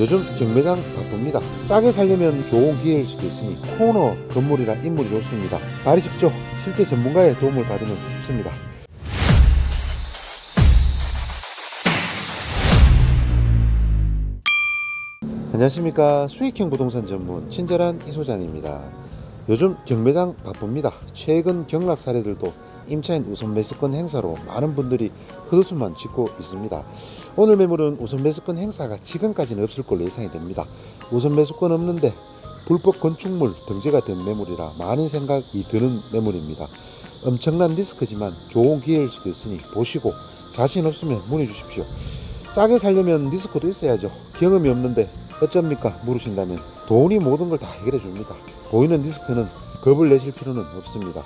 요즘 경매장 바쁩니다. 싸게 살려면 좋은 기회일 수도 있으니 코너 건물이라 인물이 좋습니다. 말이 쉽죠? 실제 전문가의 도움을 받으면 쉽습니다. 안녕하십니까 수익형 부동산 전문 친절한 이소장입니다. 요즘 경매장 바쁩니다. 최근 경락 사례들도 임차인 우선 매수권 행사로 많은 분들이 헛웃음만 짓고 있습니다. 오늘 매물은 우선 매수권 행사가 지금까지는 없을 걸로 예상이 됩니다. 우선 매수권 없는데 불법 건축물 등재가 된 매물이라 많은 생각이 드는 매물입니다. 엄청난 리스크지만 좋은 기회일 수도 있으니 보시고 자신 없으면 문의 주십시오. 싸게 살려면 리스크도 있어야죠. 경험이 없는데 어쩝니까? 물으신다면 돈이 모든 걸 다 해결해 줍니다. 보이는 리스크는 겁을 내실 필요는 없습니다.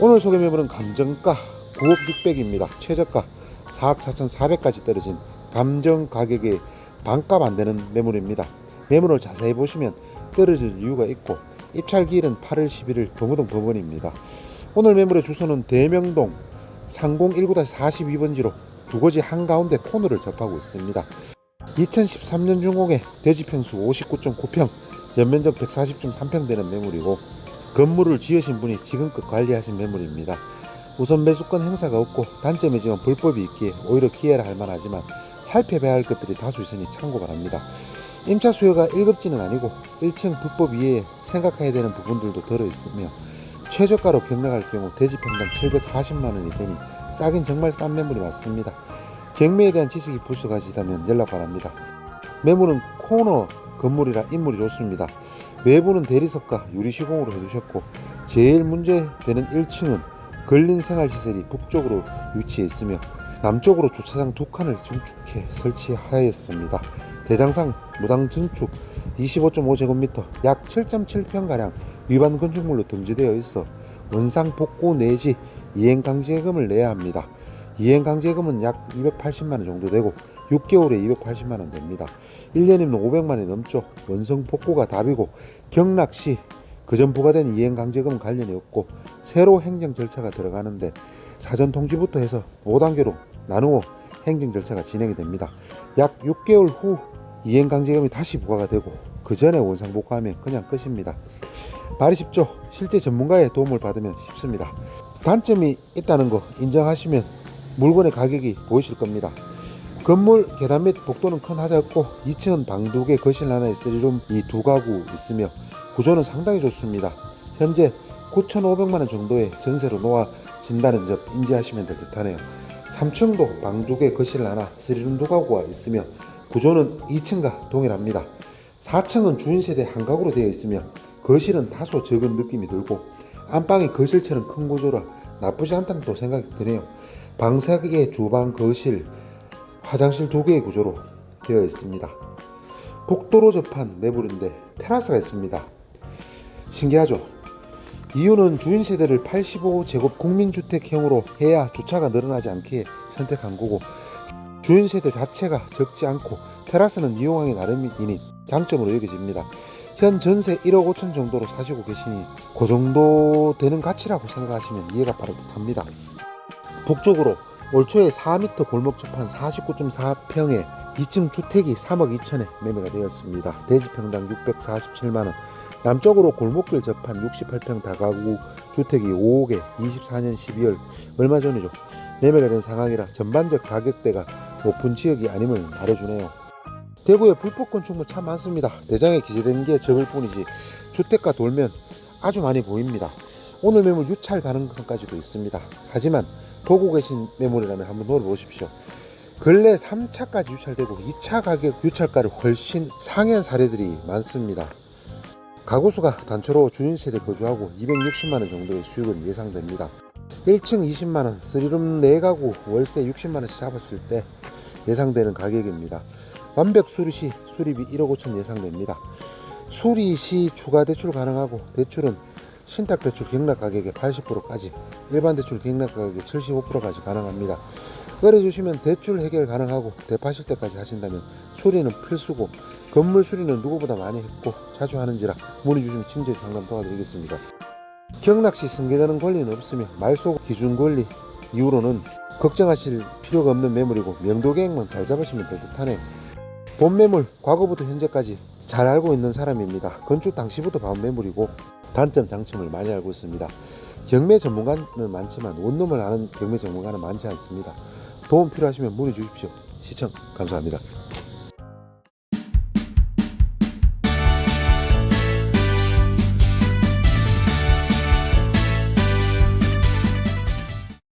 오늘 소개 매물은 감정가 9억 600입니다. 최저가 4억 4,400까지 떨어진 감정 가격의 반값 안 되는 매물입니다. 매물을 자세히 보시면 떨어질 이유가 있고 입찰 기일은 8월 11일 동호동 법원입니다. 오늘 매물의 주소는 대명동 3019-42번지로 주거지 한가운데 코너를 접하고 있습니다. 2013년 준공에 대지평수 59.9평, 연면적 140.3평 되는 매물이고 건물을 지으신 분이 지금껏 관리하신 매물입니다. 우선 매수권 행사가 없고 단점이지만 불법이 있기에 오히려 기회를 할 만하지만 살펴봐야 할 것들이 다수 있으니 참고 바랍니다. 임차 수요가 1급지는 아니고 1층 불법 이외에 생각해야 되는 부분들도 들어 있으며 최저가로 경락할 경우 대지평당 740만 원이 되니 싸긴 정말 싼 매물이 맞습니다. 경매에 대한 지식이 부족하시다면 연락 바랍니다. 매물은 코너 건물이라 인물이 좋습니다. 외부는 대리석과 유리시공으로 해두셨고 제일 문제되는 1층은 근린 생활시설이 북쪽으로 위치해 있으며 남쪽으로 주차장 두 칸을 증축해 설치하였습니다. 대장상 무당 증축 25.5제곱미터 약 7.7평가량 위반 건축물로 등재되어 있어 원상 복구 내지 이행 강제금을 내야 합니다. 이행 강제금은 약 280만 원 정도 되고 6개월에 280만 원 됩니다. 1년이면 500만 원이 넘죠. 원성 복구가 답이고 경락 시 그전 부과된 이행 강제금은 관련이 없고 새로 행정 절차가 들어가는데 사전 통지부터 해서 5단계로 나누어 행정 절차가 진행이 됩니다. 약 6개월 후 이행 강제금이 다시 부과가 되고 그 전에 원상 복구하면 그냥 끝입니다. 말이 쉽죠. 실제 전문가의 도움을 받으면 쉽습니다. 단점이 있다는 거 인정하시면 물건의 가격이 보이실 겁니다. 건물 계단 및 복도는 큰 하자 없고 2층은 방 두 개, 거실 하나에 쓰리룸 이 두 가구 있으며 구조는 상당히 좋습니다. 현재 9,500만 원 정도의 전세로 놓아진다는 점 인지하시면 될 듯하네요. 3층도 방 두 개, 거실 하나, 쓰리룸 두 가구가 있으며 구조는 2층과 동일합니다. 4층은 주인 세대 한 가구로 되어 있으며 거실은 다소 적은 느낌이 들고 안방이 거실처럼 큰 구조라 나쁘지 않다는 또 생각이 드네요. 방 3개, 주방, 거실, 화장실 두 개의 구조로 되어 있습니다. 복도로 접한 매물인데 테라스가 있습니다. 신기하죠? 이유는 주인 세대를 85제곱 국민주택형으로 해야 주차가 늘어나지 않기에 선택한 거고 주인 세대 자체가 적지 않고 테라스는 이용하기 나름이니 장점으로 여겨집니다. 현 전세 1억 5천 정도로 사시고 계시니 그 정도 되는 가치라고 생각하시면 이해가 바로 갑니다. 북쪽으로 올 초에 4m 골목 접한 49.4평에 2층 주택이 3억 2천에 매매가 되었습니다. 대지평당 647만원. 남쪽으로 골목길 접한 68평 다가구 주택이 5억에 24년 12월 얼마 전이죠. 매매가 된 상황이라 전반적 가격대가 높은 지역이 아님을 말해주네요. 대구에 불법 건축물 참 많습니다. 대장에 기재된 게 적을 뿐이지 주택가 돌면 아주 많이 보입니다. 오늘 매물 유찰 가능성까지도 있습니다. 하지만 보고 계신 매물이라면 한번 노려보십시오. 근래 3차까지 유찰되고 2차 가격 유찰가를 훨씬 상회한 사례들이 많습니다. 가구수가 단초로 주인 세대 거주하고 260만원 정도의 수익은 예상됩니다. 1층 20만원, 3룸 4가구 월세 60만원씩 잡았을 때 예상되는 가격입니다. 완벽 수리 시 수리비 1억 5천 예상됩니다. 수리 시 추가 대출 가능하고 대출은 신탁 대출 경락 가격의 80%까지 일반 대출 경락 가격의 75%까지 가능합니다. 끌어주시면 대출 해결 가능하고 대파실 때까지 하신다면 수리는 필수고 건물 수리는 누구보다 많이 했고 자주 하는지라 문의 주시면 친절 상담 도와드리겠습니다. 경락 시 승계되는 권리는 없으며 말소 기준 권리 이후로는 걱정하실 필요가 없는 매물이고 명도 계획만 잘 잡으시면 될 듯하네요. 본 매물 과거부터 현재까지 잘 알고 있는 사람입니다. 건축 당시부터 봐온 매물이고 단점 장점을 많이 알고 있습니다. 경매 전문가는 많지만 원룸을 아는 경매 전문가는 많지 않습니다. 도움 필요하시면 문의 주십시오. 시청 감사합니다.